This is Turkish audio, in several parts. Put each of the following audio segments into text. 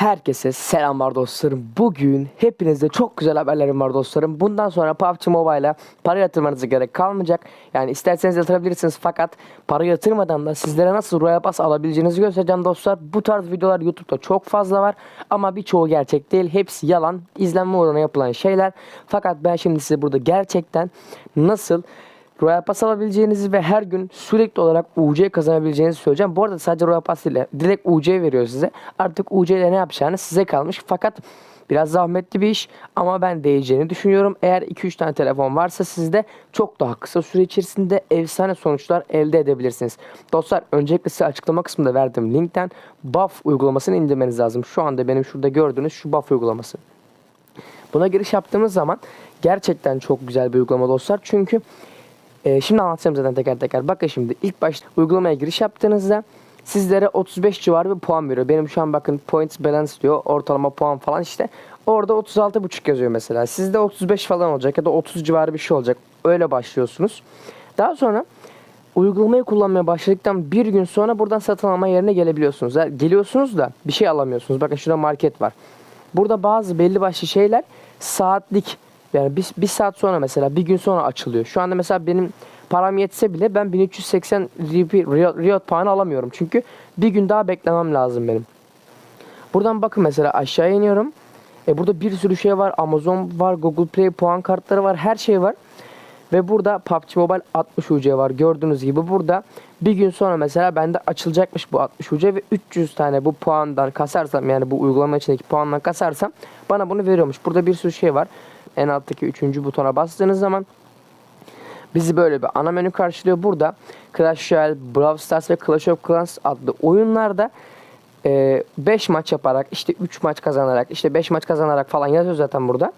Herkese selamlar dostlarım. Bugün hepinizde çok güzel haberlerim var dostlarım. Bundan sonra PUBG Mobile'a para yatırmanıza gerek kalmayacak. Yani isterseniz yatırabilirsiniz fakat para yatırmadan da sizlere nasıl Royal Pass alabileceğinizi göstereceğim dostlar. Bu tarz videolar YouTube'da çok fazla var ama birçoğu gerçek değil. Hepsi yalan, izlenme uğruna yapılan şeyler. Fakat ben şimdi size burada gerçekten nasıl Royal Pass alabileceğinizi ve her gün sürekli olarak UC kazanabileceğinizi söyleyeceğim. Bu arada sadece Royal Pass ile direkt UC veriyor size. Artık UC ile ne yapacağınız size kalmış. Fakat biraz zahmetli bir iş ama ben değeceğini düşünüyorum. Eğer 2-3 tane telefon varsa sizde çok daha kısa süre içerisinde efsane sonuçlar elde edebilirsiniz. Dostlar öncelikle size açıklama kısmında verdiğim linkten Buff uygulamasını indirmeniz lazım. Şu anda benim şurada gördüğünüz şu Buff uygulaması. Buna giriş yaptığımız zaman gerçekten çok güzel bir uygulama dostlar. Çünkü ee, şimdi anlatacağım zaten teker teker. Bakın şimdi ilk başta uygulamaya giriş yaptığınızda sizlere 35 civarı bir puan veriyor. Benim şu an bakın points balance diyor. Ortalama puan falan işte. Orada 36.5 yazıyor mesela. Sizde 35 falan olacak ya da 30 civarı bir şey olacak. Öyle başlıyorsunuz. Daha sonra uygulamayı kullanmaya başladıktan bir gün sonra buradan satın alma yerine gelebiliyorsunuz. Yani geliyorsunuz da bir şey alamıyorsunuz. Bakın şurada market var. Burada bazı belli başlı şeyler saatlik yani bir, bir saat sonra mesela bir gün sonra açılıyor. Şu anda mesela benim param yetse bile ben 1380 RP Riot, puanı alamıyorum. Çünkü bir gün daha beklemem lazım benim. Buradan bakın mesela aşağı iniyorum. E burada bir sürü şey var. Amazon var, Google Play puan kartları var, her şey var. Ve burada PUBG Mobile 60 UC var. Gördüğünüz gibi burada bir gün sonra mesela bende açılacakmış bu 60 UC ve 300 tane bu puandan kasarsam yani bu uygulama içindeki puandan kasarsam bana bunu veriyormuş. Burada bir sürü şey var. En alttaki 3. butona bastığınız zaman bizi böyle bir ana menü karşılıyor. Burada Clash Royale, Brawl Stars ve Clash of Clans adlı oyunlarda 5 e, maç yaparak işte 3 maç kazanarak işte 5 maç kazanarak falan yazıyor zaten burada.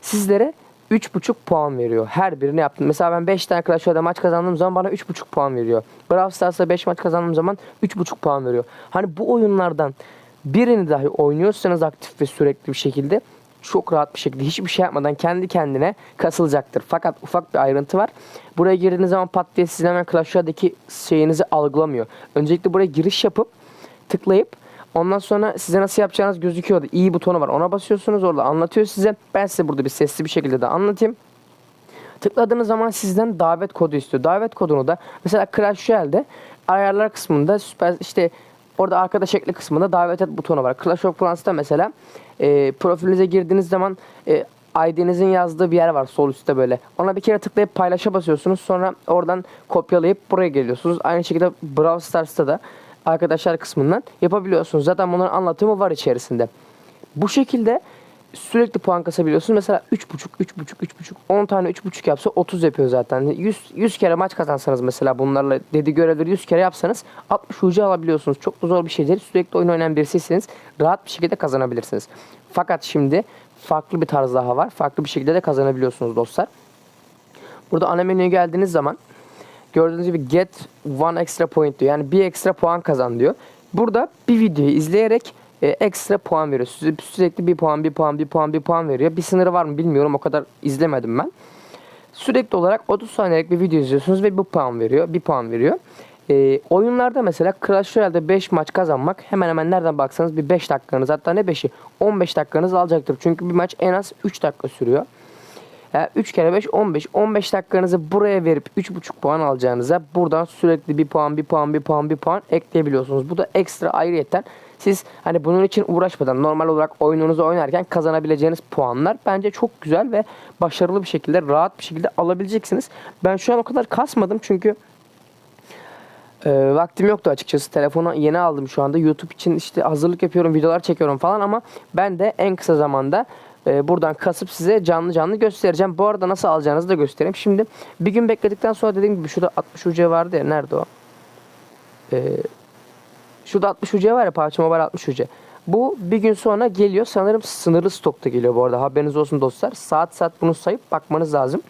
Sizlere 3.5 puan veriyor. Her birini yaptım. Mesela ben 5 tane Clash Royale'de maç kazandığım zaman bana 3.5 puan veriyor. Brawl Stars'ta 5 maç kazandığım zaman 3.5 puan veriyor. Hani bu oyunlardan birini dahi oynuyorsanız aktif ve sürekli bir şekilde çok rahat bir şekilde hiçbir şey yapmadan kendi kendine kasılacaktır. Fakat ufak bir ayrıntı var. Buraya girdiğiniz zaman pat diye sizin hemen Clash Royale'deki şeyinizi algılamıyor. Öncelikle buraya giriş yapıp tıklayıp Ondan sonra size nasıl yapacağınız gözüküyordu. İyi butonu var. Ona basıyorsunuz orada anlatıyor size. Ben size burada bir sesli bir şekilde de anlatayım. Tıkladığınız zaman sizden davet kodu istiyor. Davet kodunu da mesela Clash Royale'de ayarlar kısmında süper işte orada arkadaş ekle kısmında davet et butonu var. Clash of Clans'ta mesela e, profilinize girdiğiniz zaman e, ID'nizin yazdığı bir yer var sol üstte böyle. Ona bir kere tıklayıp paylaşa basıyorsunuz. Sonra oradan kopyalayıp buraya geliyorsunuz. Aynı şekilde Brawl Stars'ta da arkadaşlar kısmından yapabiliyorsunuz. Zaten bunların anlatımı var içerisinde. Bu şekilde sürekli puan kasabiliyorsunuz. Mesela 3.5, 3.5, 3.5, 10 tane 3.5 yapsa 30 yapıyor zaten. 100, 100 kere maç kazansanız mesela bunlarla dedi görevleri 100 kere yapsanız 60 ucu alabiliyorsunuz. Çok da zor bir şey değil. Sürekli oyun oynayan birisiyseniz rahat bir şekilde kazanabilirsiniz. Fakat şimdi farklı bir tarz daha var. Farklı bir şekilde de kazanabiliyorsunuz dostlar. Burada ana menüye geldiğiniz zaman gördüğünüz gibi get one extra point diyor. Yani bir ekstra puan kazan diyor. Burada bir videoyu izleyerek e, ekstra puan veriyor. Sü sürekli bir puan, bir puan, bir puan, bir puan veriyor. Bir sınırı var mı bilmiyorum. O kadar izlemedim ben. Sürekli olarak 30 saniyelik bir video izliyorsunuz ve bir puan veriyor. Bir puan veriyor. E, oyunlarda mesela Clash Royale'de 5 maç kazanmak hemen hemen nereden baksanız bir 5 dakikanız hatta ne 5'i 15 dakikanız alacaktır. Çünkü bir maç en az 3 dakika sürüyor. Yani 3 kere 5 15. 15 dakikanızı buraya verip 3.5 puan alacağınıza buradan sürekli bir puan bir puan bir puan bir puan ekleyebiliyorsunuz. Bu da ekstra ayrıyeten siz hani bunun için uğraşmadan normal olarak oyununuzu oynarken kazanabileceğiniz puanlar bence çok güzel ve başarılı bir şekilde rahat bir şekilde alabileceksiniz. Ben şu an o kadar kasmadım çünkü e, vaktim yoktu açıkçası. Telefonu yeni aldım şu anda. YouTube için işte hazırlık yapıyorum, videolar çekiyorum falan ama ben de en kısa zamanda e, buradan kasıp size canlı canlı göstereceğim. Bu arada nasıl alacağınızı da göstereyim. Şimdi bir gün bekledikten sonra dediğim gibi şurada 60 UC vardı ya. Nerede o? E, şurada 60 UC var ya. PUBG Mobile 60 UC. Bu bir gün sonra geliyor. Sanırım sınırlı stokta geliyor bu arada. Haberiniz olsun dostlar. Saat saat bunu sayıp bakmanız lazım.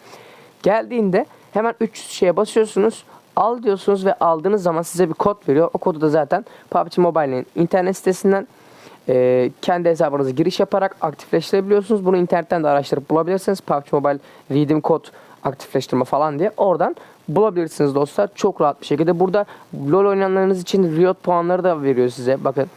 Geldiğinde hemen 300 şeye basıyorsunuz. Al diyorsunuz ve aldığınız zaman size bir kod veriyor. O kodu da zaten PUBG Mobile'in internet sitesinden e, kendi hesabınıza giriş yaparak aktifleştirebiliyorsunuz. Bunu internetten de araştırıp bulabilirsiniz. PUBG Mobile Redeem Kod aktifleştirme falan diye. Oradan bulabilirsiniz dostlar. Çok rahat bir şekilde. Burada LoL oynayanlarınız için Riot puanları da veriyor size. Bakın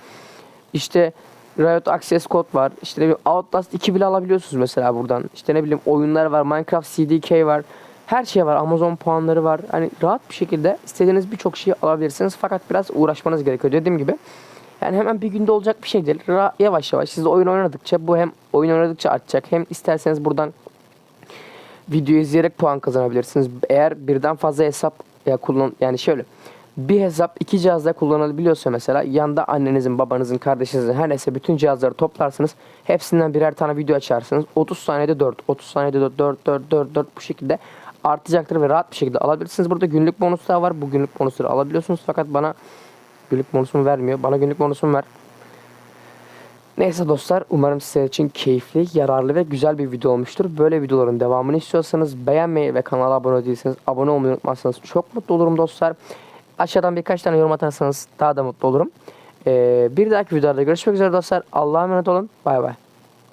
işte Riot Access Code var. İşte ne Outlast 2 bile alabiliyorsunuz mesela buradan. İşte ne bileyim oyunlar var. Minecraft CDK var. Her şey var. Amazon puanları var. Hani rahat bir şekilde istediğiniz birçok şeyi alabilirsiniz. Fakat biraz uğraşmanız gerekiyor. Dediğim gibi yani hemen bir günde olacak bir şey değil. Ra- yavaş yavaş siz oyun oynadıkça bu hem oyun oynadıkça artacak hem isterseniz buradan video izleyerek puan kazanabilirsiniz. Eğer birden fazla hesap ya kullan yani şöyle bir hesap iki cihazda kullanılabiliyorsa mesela yanda annenizin, babanızın, kardeşinizin her neyse bütün cihazları toplarsınız. Hepsinden birer tane video açarsınız. 30 saniyede 4, 30 saniyede 4, 4, 4, 4, 4 bu şekilde artacaktır ve rahat bir şekilde alabilirsiniz. Burada günlük bonuslar var. Bu günlük bonusları alabiliyorsunuz fakat bana günlük bonusumu vermiyor. Bana günlük bonusumu ver. Neyse dostlar umarım sizler için keyifli, yararlı ve güzel bir video olmuştur. Böyle videoların devamını istiyorsanız beğenmeyi ve kanala abone değilseniz abone olmayı unutmazsanız çok mutlu olurum dostlar. Aşağıdan birkaç tane yorum atarsanız daha da mutlu olurum. Ee, bir dahaki videoda görüşmek üzere dostlar. Allah'a emanet olun. Bay bay.